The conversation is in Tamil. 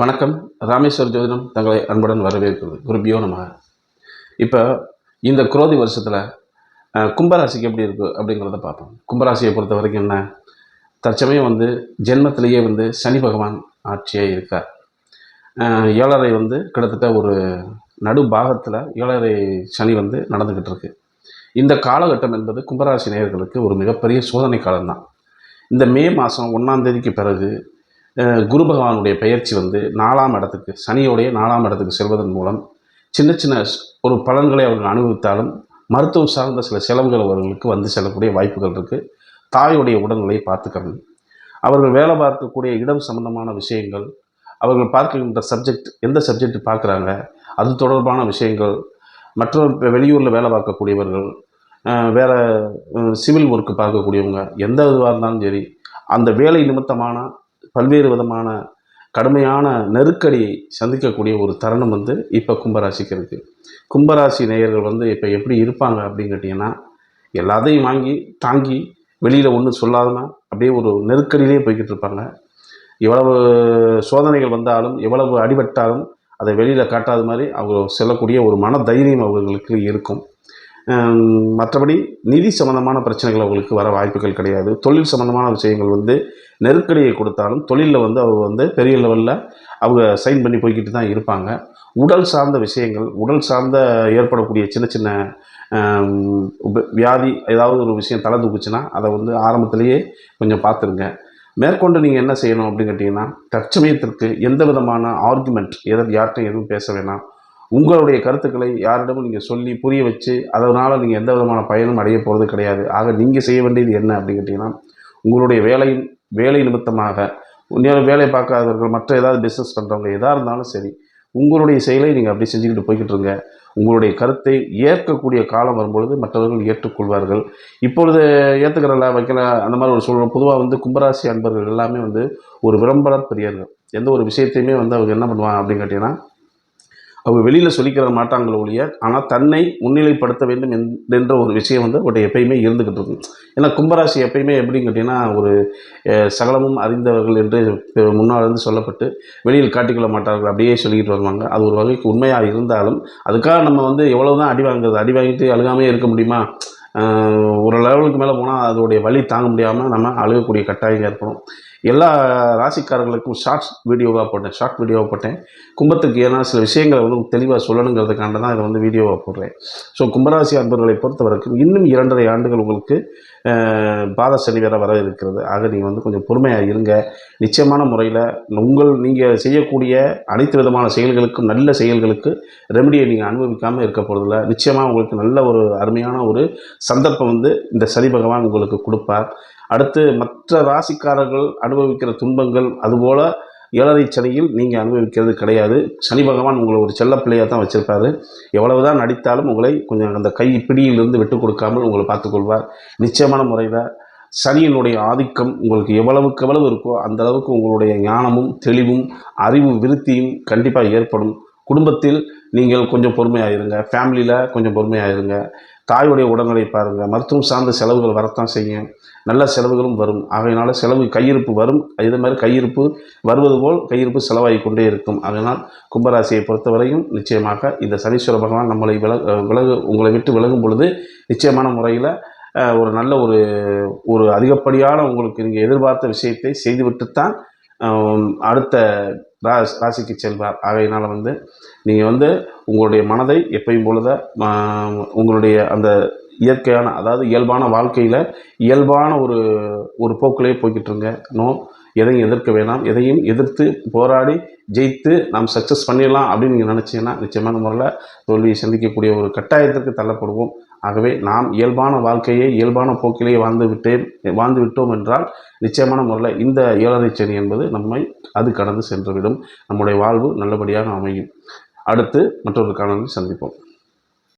வணக்கம். ராமேஸ்வர் ஜோதிடம் தங்களை அன்புடன் வரவேற்கிறது. குருபியோ நம்ம இப்போ இந்த குரோதி வருஷத்தில் கும்பராசிக்கு எப்படி இருக்குது அப்படிங்கிறத பார்ப்போம். கும்பராசியை பொறுத்த வரைக்கும் என்ன? தற்சமயம் வந்து ஜென்மத்திலேயே வந்து சனி பகவான் ஆட்சியாக இருக்கார். ஏழரை வந்து கிட்டத்தட்ட ஒரு நடு பாகத்தில் ஏழரை சனி வந்து நடந்துக்கிட்டு இருக்கு. இந்த காலகட்டம் என்பது கும்பராசி நேயர்களுக்கு ஒரு மிகப்பெரிய சோதனை காலம்தான். இந்த மே மாதம் ஒன்றாம் தேதிக்கு பிறகு குரு பகவானுடைய பயிற்சி வந்து நாலாம் இடத்துக்கு சனியோடைய நாலாம் இடத்துக்கு செல்வதன் மூலம் சின்ன சின்ன ஒரு பலன்களை அவர்கள் அனுபவித்தாலும் மருத்துவம் சார்ந்த சில செலவுகள் அவர்களுக்கு வந்து செல்லக்கூடிய வாய்ப்புகள் இருக்குது தாயுடைய உடல்நிலையை பார்த்துக்கணும். அவர்கள் வேலை பார்க்கக்கூடிய இடம் சம்பந்தமான விஷயங்கள் அவர்கள் பார்க்கின்ற சப்ஜெக்ட் எந்த சப்ஜெக்ட் பார்க்குறாங்க அது தொடர்பான விஷயங்கள் மற்றொரு வெளியூரில் வேலை பார்க்கக்கூடியவர்கள் வேறு சிவில் ஒர்க்கு பார்க்கக்கூடியவங்க எந்த இதுவாக இருந்தாலும் சரி அந்த வேலை நிமித்தமான பல்வேறு விதமான கடுமையான நெருக்கடியை சந்திக்கக்கூடிய ஒரு தருணம் வந்து இப்போ கும்பராசிக்கு இருக்குது கும்பராசி நேயர்கள் வந்து இப்போ எப்படி இருப்பாங்க அப்படின்னு கேட்டிங்கன்னா எல்லாத்தையும் வாங்கி தாங்கி வெளியில் ஒன்றும் சொல்லாதனா அப்படியே ஒரு நெருக்கடியிலே போய்கிட்டு இருப்பாங்க. எவ்வளவு சோதனைகள் வந்தாலும் எவ்வளவு அடிபட்டாலும் அதை வெளியில் காட்டாத மாதிரி அவங்க செல்லக்கூடிய ஒரு மன தைரியம் அவர்களுக்கு இருக்கும். மற்றபடி நிதி சம்பந்தமான பிரச்சனைகள் அவங்களுக்கு வர வாய்ப்புகள் கிடையாது. தொழில் சம்பந்தமான விஷயங்கள் வந்து நெருக்கடியை கொடுத்தாலும் தொழிலில் வந்து அவங்க வந்து பெரிய லெவலில் அவங்க சைன் பண்ணி போய்கிட்டு தான் இருப்பாங்க. உடல் சார்ந்த விஷயங்கள் உடல் சார்ந்த ஏற்படக்கூடிய சின்ன சின்ன வியாதி ஏதாவது ஒரு விஷயம் தலை தூக்குச்சுன்னா அதை வந்து ஆரம்பத்திலேயே கொஞ்சம் பார்த்துருங்க. மேற்கொண்டு நீங்கள் என்ன செய்யணும் அப்படின்னு கேட்டிங்கன்னா தற்சமயத்திற்கு எந்த விதமான ஆர்குமெண்ட் எதை யார்கிட்டையும் எதுவும் பேச வேணாம். உங்களுடைய கருத்துக்களை யாரிடமும் நீங்கள் சொல்லி புரிய வச்சு அதனால் நீங்கள் எந்த விதமான பயனும் அடைய போகிறது கிடையாது. ஆக நீங்கள் செய்ய வேண்டியது என்ன அப்படின்னு கேட்டிங்கன்னா உங்களுடைய வேலையின் வேலை நிமித்தமாக உண்மையான வேலை பார்க்காதவர்கள் மற்ற ஏதாவது பிஸ்னஸ் பண்ணுறவங்க எதாக இருந்தாலும் சரி உங்களுடைய செயலை நீங்கள் அப்படி செஞ்சுக்கிட்டு போய்கிட்டு இருங்க. உங்களுடைய கருத்தை ஏற்கக்கூடிய காலம் வரும்பொழுது மற்றவர்கள் ஏற்றுக்கொள்வார்கள். இப்பொழுது ஏற்றுக்கிறல வைக்கல அந்த மாதிரி ஒரு சூழல். பொதுவாக வந்து கும்பராசி அன்பர்கள் எல்லாமே வந்து ஒரு விளம்பர பிரியர்கள். எந்த ஒரு விஷயத்தையுமே வந்து அவங்க என்ன பண்ணுவாங்க அப்படின்னு கேட்டிங்கன்னா அவங்க வெளியில் சொல்லிக்கிற மாட்டாங்களோ ஒழிய ஆனால் தன்னை முன்னிலைப்படுத்த வேண்டும் என்ற ஒரு விஷயம் வந்து அவர்கிட்ட எப்பயுமே இருந்துக்கிட்டு இருக்கும். ஏன்னா கும்பராசி எப்பயுமே எப்படின்னு கேட்டிங்கன்னா ஒரு சகலமும் அறிந்தவர்கள் என்று முன்னால் இருந்து சொல்லப்பட்டு வெளியில் காட்டிக்கொள்ள மாட்டார்கள் அப்படியே சொல்லிக்கிட்டு வருவாங்க. அது ஒரு வகைக்கு உண்மையாக இருந்தாலும் அதுக்காக நம்ம வந்து எவ்வளோ தான் அடி வாங்குறது அடி வாங்கிட்டு அழுகாமே இருக்க முடியுமா? ஒரு லெவலுக்கு மேலே போனால் அதோடைய வழி தாங்க முடியாமல் நம்ம அழுகக்கூடிய கட்டாயம் ஏற்படும். எல்லா ராசிக்காரர்களுக்கும் ஷார்ட்ஸ் வீடியோவாக போட்டேன் ஷார்ட் வீடியோவாக போட்டேன். கும்பத்துக்கு ஏன்னா சில விஷயங்களை வந்து தெளிவாக சொல்லணுங்கிறதுக்காண்ட தான் இதை வந்து வீடியோவாக போடுறேன். ஸோ கும்பராசி அன்பர்களை பொறுத்த வரைக்கும் இன்னும் இரண்டரை ஆண்டுகள் உங்களுக்கு பாத சனி வேற வர இருக்கிறது ஆக நீங்கள் வந்து கொஞ்சம் பொறுமையாக இருங்க. நிச்சயமான முறையில் உங்கள் நீங்கள் செய்யக்கூடிய அனைத்து விதமான செயல்களுக்கும் நல்ல செயல்களுக்கு ரெமடியை நீங்கள் அனுபவிக்காமல் இருக்க போகிறதில்ல நிச்சயமாக உங்களுக்கு நல்ல ஒரு அருமையான ஒரு சந்தர்ப்பம் வந்து இந்த சனி பகவான் உங்களுக்கு கொடுப்பார். அடுத்து மற்ற ராசிக்காரர்கள் அனுபவிக்கிற துன்பங்கள் அதுபோல் ஏழரை சனியில் நீங்கள் அனுபவிக்கிறது கிடையாது. சனி பகவான் உங்களை ஒரு செல்ல பிள்ளையாக தான் வச்சுருப்பாரு. எவ்வளவுதான் நடித்தாலும் உங்களை கொஞ்சம் அந்த கை பிடியிலிருந்து விட்டு கொடுக்காமல் உங்களை பார்த்துக்கொள்வார் நிச்சயமான முறையில் சனியினுடைய ஆதிக்கம் உங்களுக்கு எவ்வளவுக்கு எவ்வளவு இருக்கோ அந்த அளவுக்கு உங்களுடைய ஞானமும் தெளிவும் அறிவு விருத்தியும் கண்டிப்பாக ஏற்படும். குடும்பத்தில் நீங்கள் கொஞ்சம் பொறுமையாக இருங்க. ஃபேமிலியில் கொஞ்சம் பொறுமையாக இருங்க. தாயுடைய உடல்நிலை பாருங்கள் மருத்துவம் சார்ந்த செலவுகள் வரத்தான் செய்யும். நல்ல செலவுகளும் வரும். ஆகையினால செலவு கையிருப்பு வரும். இதே மாதிரி கையிருப்பு வருவது போல் கையிருப்பு செலவாகி கொண்டே இருக்கும். அதனால் கும்பராசியை பொறுத்தவரையும் நிச்சயமாக இந்த சனீஸ்வர பகவான் நம்மளை விலக விலகு உங்களை விட்டு விலகும் பொழுது நிச்சயமான முறையில் ஒரு நல்ல ஒரு ஒரு அதிகப்படியான உங்களுக்கு நீங்கள் எதிர்பார்த்த விஷயத்தை செய்துவிட்டுத்தான் தான் அடுத்த ரா ராசிக்கு செல்வார் ஆகையினால் வந்து நீங்கள் வந்து உங்களுடைய மனதை எப்பயும் பொழுத உங்களுடைய அந்த இயற்கையான அதாவது இயல்பான வாழ்க்கையில் இயல்பான ஒரு ஒரு போக்கிலே போய்கிட்டு இருங்க. நோ எதையும் எதிர்க்க வேணாம். எதையும் எதிர்த்து போராடி ஜெயித்து நாம் சக்ஸஸ் பண்ணிடலாம் அப்படின்னு நீங்கள் நினச்சிங்கன்னா நிச்சயமான முறையில் தோல்வியை சந்திக்கக்கூடிய ஒரு கட்டாயத்திற்கு தள்ளப்படுவோம். ஆகவே நாம் இயல்பான வாழ்க்கையை இயல்பான போக்கிலேயே வாழ்ந்து விட்டேன் வாழ்ந்து விட்டோம் என்றால் நிச்சயமான முறையில் இந்த ஏழரை சனி என்பது நம்மை அது கடந்து சென்றுவிடும். நம்முடைய வாழ்வு நல்லபடியாக அமையும். அடுத்து மற்றொரு காணொலியில் சந்திப்போம்.